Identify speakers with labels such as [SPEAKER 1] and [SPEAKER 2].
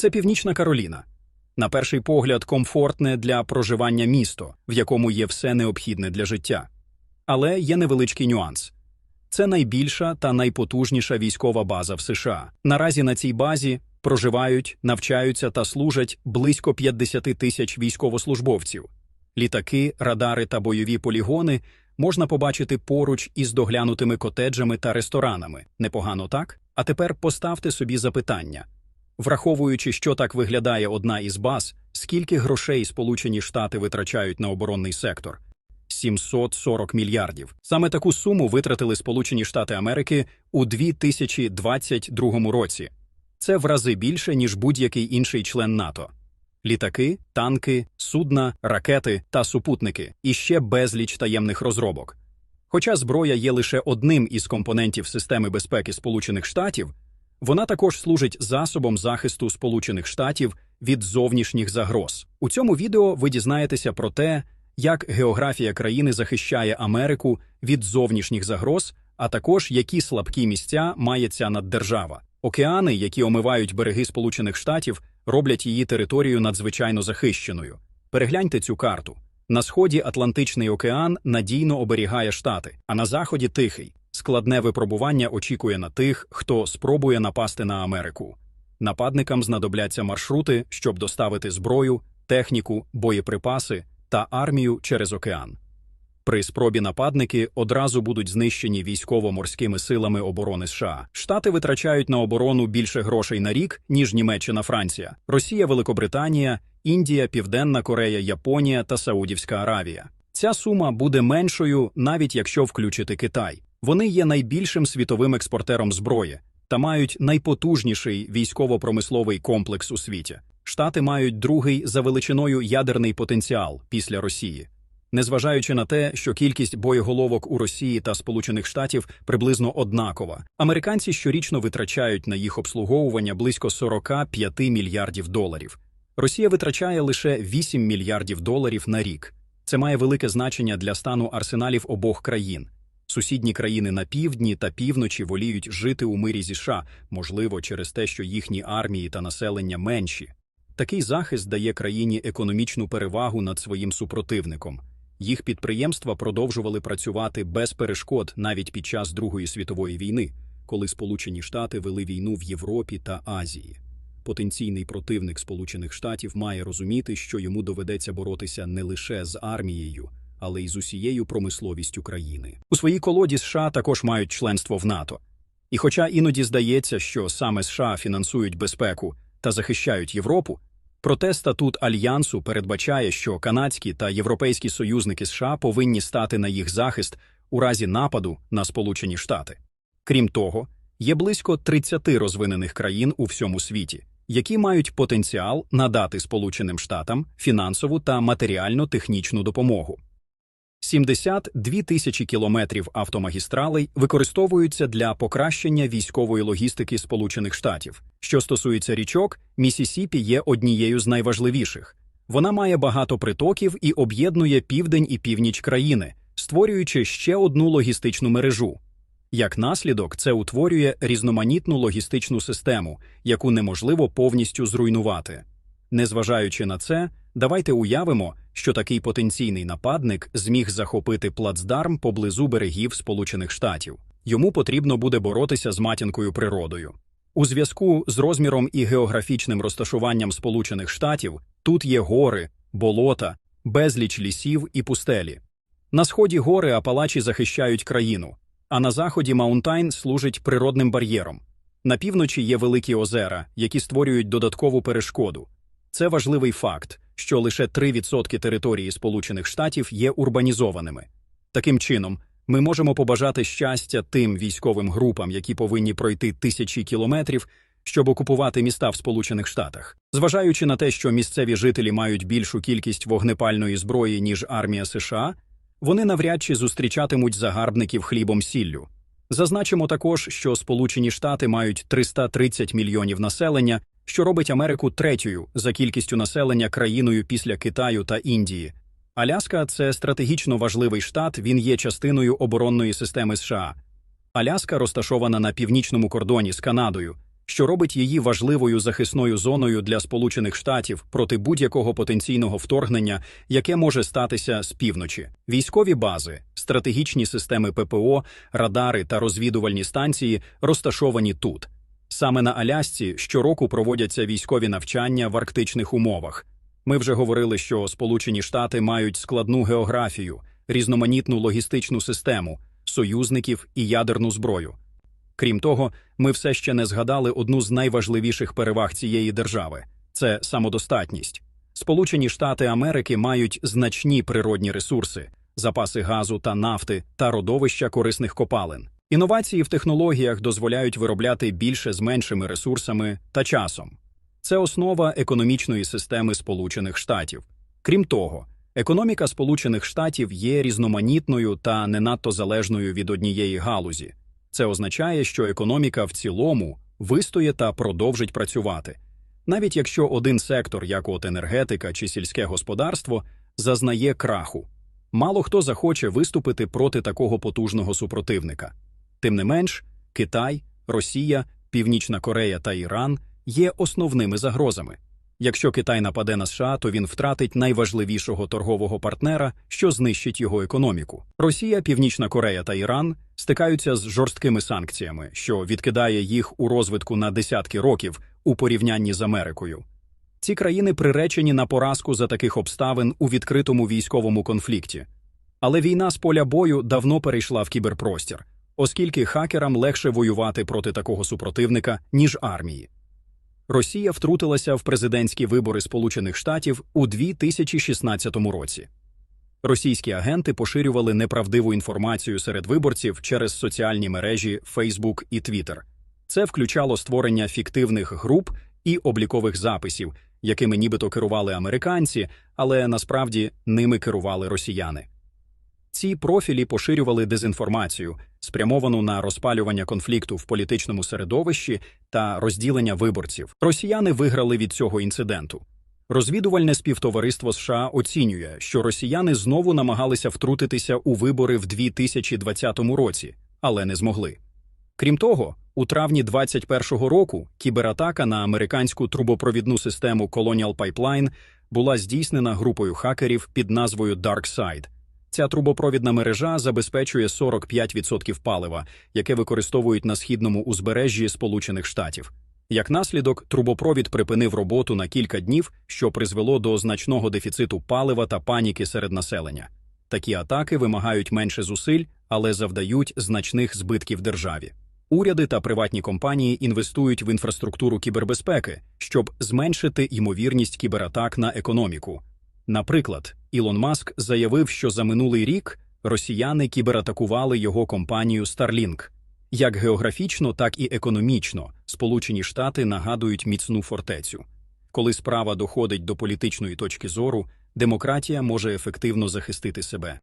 [SPEAKER 1] Це Північна Кароліна. На перший погляд, комфортне для проживання місто, в якому є все необхідне для життя. Але є невеличкий нюанс. Це найбільша та найпотужніша військова база в США. Наразі на цій базі проживають, навчаються та служать близько 50 тисяч військовослужбовців. Літаки, радари та бойові полігони можна побачити поруч із доглянутими котеджами та ресторанами. Непогано так? А тепер поставте собі запитання. Враховуючи, що так виглядає одна із баз, скільки грошей Сполучені Штати витрачають на оборонний сектор? 740 мільярдів. Саме таку суму витратили Сполучені Штати Америки у 2022 році. Це в рази більше, ніж будь-який інший член НАТО. Літаки, танки, судна, ракети та супутники і ще безліч таємних розробок. Хоча зброя є лише одним із компонентів системи безпеки Сполучених Штатів, вона також служить засобом захисту Сполучених Штатів від зовнішніх загроз. У цьому відео ви дізнаєтеся про те, як географія країни захищає Америку від зовнішніх загроз, а також які слабкі місця має ця наддержава. Океани, які омивають береги Сполучених Штатів, роблять її територію надзвичайно захищеною. Перегляньте цю карту. На сході Атлантичний океан надійно оберігає штати, а на заході тихий. Складне випробування очікує на тих, хто спробує напасти на Америку. Нападникам знадобляться маршрути, щоб доставити зброю, техніку, боєприпаси та армію через океан. При спробі нападники одразу будуть знищені військово-морськими силами оборони США. Штати витрачають на оборону більше грошей на рік, ніж Німеччина, Франція, Росія, Великобританія, Індія, Південна Корея, Японія та Саудівська Аравія. Ця сума буде меншою, навіть якщо включити Китай. Вони є найбільшим світовим експортером зброї та мають найпотужніший військово-промисловий комплекс у світі. Штати мають другий за величиною ядерний потенціал після Росії. Незважаючи на те, що кількість боєголовок у Росії та Сполучених Штатів приблизно однакова, американці щорічно витрачають на їх обслуговування близько 45 мільярдів доларів. Росія витрачає лише 8 мільярдів доларів на рік. Це має велике значення для стану арсеналів обох країн. Сусідні країни на півдні та півночі воліють жити у мирі зі США, можливо, через те, що їхні армії та населення менші. Такий захист дає країні економічну перевагу над своїм супротивником. Їх підприємства продовжували працювати без перешкод навіть під час Другої світової війни, коли Сполучені Штати вели війну в Європі та Азії. Потенційний противник Сполучених Штатів має розуміти, що йому доведеться боротися не лише з армією, але й з усією промисловістю країни. У своїй колоді США також мають членство в НАТО. І хоча іноді здається, що саме США фінансують безпеку та захищають Європу, проте статут альянсу передбачає, що канадські та європейські союзники США повинні стати на їх захист у разі нападу на Сполучені Штати. Крім того, є близько 30 розвинених країн у всьому світі, які мають потенціал надати Сполученим Штатам фінансову та матеріально-технічну допомогу. 72 тисячі кілометрів автомагістралей використовуються для покращення військової логістики Сполучених Штатів. Що стосується річок, Місісіпі є однією з найважливіших. Вона має багато притоків і об'єднує південь і північ країни, створюючи ще одну логістичну мережу. Як наслідок, це утворює різноманітну логістичну систему, яку неможливо повністю зруйнувати. Незважаючи на це, давайте уявимо, що такий потенційний нападник зміг захопити плацдарм поблизу берегів Сполучених Штатів. Йому потрібно буде боротися з матінкою природою. У зв'язку з розміром і географічним розташуванням Сполучених Штатів тут є гори, болота, безліч лісів і пустелі. На сході гори Апалачі захищають країну, а на заході Маунтайн служить природним бар'єром. На півночі є великі озера, які створюють додаткову перешкоду. Це важливий факт, що лише 3% території Сполучених Штатів є урбанізованими. Таким чином, ми можемо побажати щастя тим військовим групам, які повинні пройти тисячі кілометрів, щоб окупувати міста в Сполучених Штатах. Зважаючи на те, що місцеві жителі мають більшу кількість вогнепальної зброї, ніж армія США, вони навряд чи зустрічатимуть загарбників хлібом сіллю. Зазначимо також, що Сполучені Штати мають 330 мільйонів населення, що робить Америку третьою за кількістю населення країною після Китаю та Індії. Аляска це стратегічно важливий штат, він є частиною оборонної системи США. Аляска розташована на північному кордоні з Канадою, що робить її важливою захисною зоною для Сполучених Штатів проти будь-якого потенційного вторгнення, яке може статися з півночі. Військові бази, стратегічні системи ППО, радари та розвідувальні станції розташовані тут. Саме на Алясці щороку проводяться військові навчання в арктичних умовах. Ми вже говорили, що Сполучені Штати мають складну географію, різноманітну логістичну систему, союзників і ядерну зброю. Крім того, ми все ще не згадали одну з найважливіших переваг цієї держави це самодостатність. Сполучені Штати Америки мають значні природні ресурси, запаси газу та нафти та родовища корисних копалин. Інновації в технологіях дозволяють виробляти більше з меншими ресурсами та часом. Це основа економічної системи Сполучених Штатів. Крім того, економіка Сполучених Штатів є різноманітною та не надто залежною від однієї галузі. Це означає, що економіка в цілому вистоє та продовжить працювати, навіть якщо один сектор, як от енергетика чи сільське господарство, зазнає краху. Мало хто захоче виступити проти такого потужного супротивника. Тим не менш, Китай, Росія, Північна Корея та Іран є основними загрозами. Якщо Китай нападе на США, то він втратить найважливішого торгового партнера, що знищить його економіку. Росія, Північна Корея та Іран стикаються з жорсткими санкціями, що відкидає їх у розвитку на десятки років у порівнянні з Америкою. Ці країни приречені на поразку за таких обставин у відкритому військовому конфлікті. Але війна з поля бою давно перейшла в кіберпростір, оскільки хакерам легше воювати проти такого супротивника, ніж армії. Росія втрутилася в президентські вибори Сполучених Штатів у 2016 році. Російські агенти поширювали неправдиву інформацію серед виборців через соціальні мережі Facebook і Twitter. Це включало створення фіктивних груп і облікових записів, якими нібито керували американці, але насправді ними керували росіяни. Ці профілі поширювали дезінформацію, спрямовану на розпалювання конфлікту в політичному середовищі та розділення виборців. Росіяни виграли від цього інциденту. Розвідувальне співтовариство США оцінює, що росіяни знову намагалися втрутитися у вибори в 2020 році, але не змогли. Крім того, у травні 2021 року кібератака на американську трубопровідну систему Colonial Pipeline була здійснена групою хакерів під назвою DarkSide. Ця трубопровідна мережа забезпечує 45% палива, яке використовують на східному узбережжі Сполучених Штатів. Як наслідок, трубопровід припинив роботу на кілька днів, що призвело до значного дефіциту палива та паніки серед населення. Такі атаки вимагають менше зусиль, але завдають значних збитків державі. Уряди та приватні компанії інвестують в інфраструктуру кібербезпеки, щоб зменшити ймовірність кібератак на економіку. Наприклад, Ілон Маск заявив, що за минулий рік росіяни кібератакували його компанію Starlink. Як географічно, так і економічно Сполучені Штати нагадують міцну фортецю. Коли справа доходить до політичної точки зору, демократія може ефективно захистити себе.